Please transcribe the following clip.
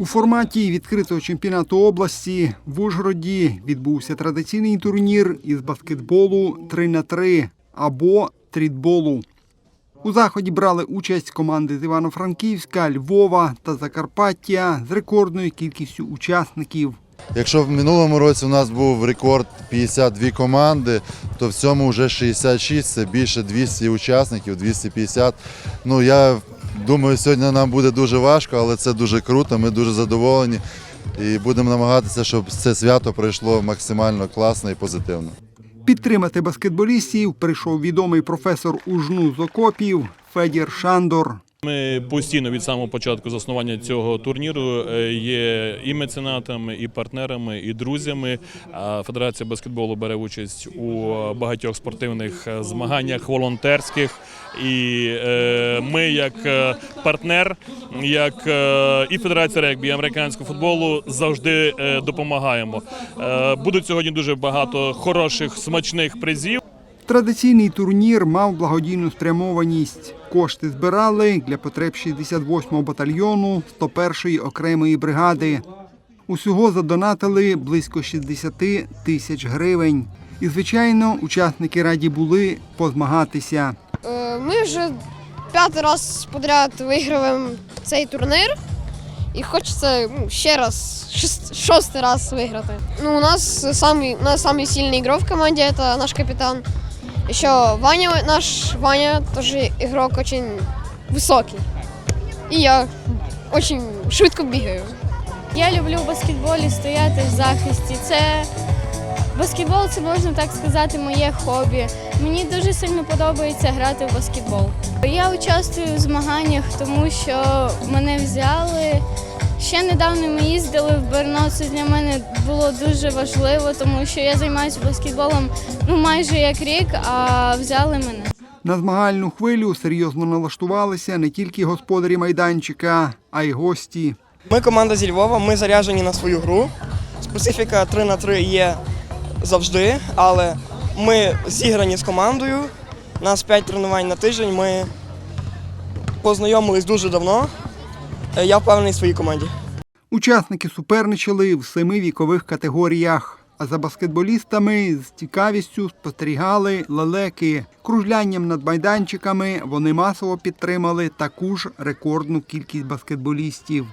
У форматі відкритого чемпіонату області в Ужгороді відбувся традиційний турнір із баскетболу 3 на 3 або трітболу. У заході брали участь команди з Івано-Франківська, Львова та Закарпаття з рекордною кількістю учасників. Якщо в минулому році у нас був рекорд 52 команди, то в цьому вже 66, це більше 200 учасників, 250. Ну я думаю, сьогодні нам буде дуже важко, але це дуже круто. Ми дуже задоволені і будемо намагатися, щоб це свято пройшло максимально класно і позитивно. Підтримати баскетболістів прийшов відомий професор ужну з окопів Федір Шандор. Ми постійно від самого початку заснування цього турніру е, є і меценатами, і партнерами, і друзями. Федерація баскетболу бере участь у багатьох спортивних е, змаганнях волонтерських. І е, ми, як партнер, як і Федерація регбі, і американського футболу, завжди допомагаємо. Будуть сьогодні дуже багато хороших смачних призів. Традиційний турнір мав благодійну спрямованість. Кошти збирали для потреб 68-го батальйону 101-ї окремої бригади. Усього задонатили близько 60 тисяч гривень. І, звичайно, учасники раді були позмагатися. Е, Ми вже п'ятий раз подряд виграємо цей турнір. І хочеться ну, ще раз, шест- шостий раз виграти. Ну, у нас самый, у нас самый сильный игрок в команде, это наш капитан. Еще Ваня, наш Ваня, тоже игрок очень высокий. И я очень швидко бігаю. Я люблю в баскетболі стояти в захисті. Це баскетбол, це можна так сказати, моє хобі. Мені дуже сильно подобається грати в баскетбол. Я участвую в змаганнях, тому що мене взяли. Ще недавно ми їздили в Берно. Це для мене було дуже важливо, тому що я займаюся баскетболом ну майже як рік, а взяли мене. На змагальну хвилю серйозно налаштувалися не тільки господарі майданчика, а й гості. Ми команда зі Львова, ми заряджені на свою гру. Специфіка 3 на 3 є завжди, але ми зіграні з командою. У нас 5 тренувань на тиждень. Ми познайомились дуже давно. Е, Я впевнений в своїй команді. Учасники суперничали в семи вікових категоріях. А за баскетболістами з цікавістю спостерігали лелеки. Кружлянням над майданчиками вони масово підтримали таку ж рекордну кількість баскетболістів.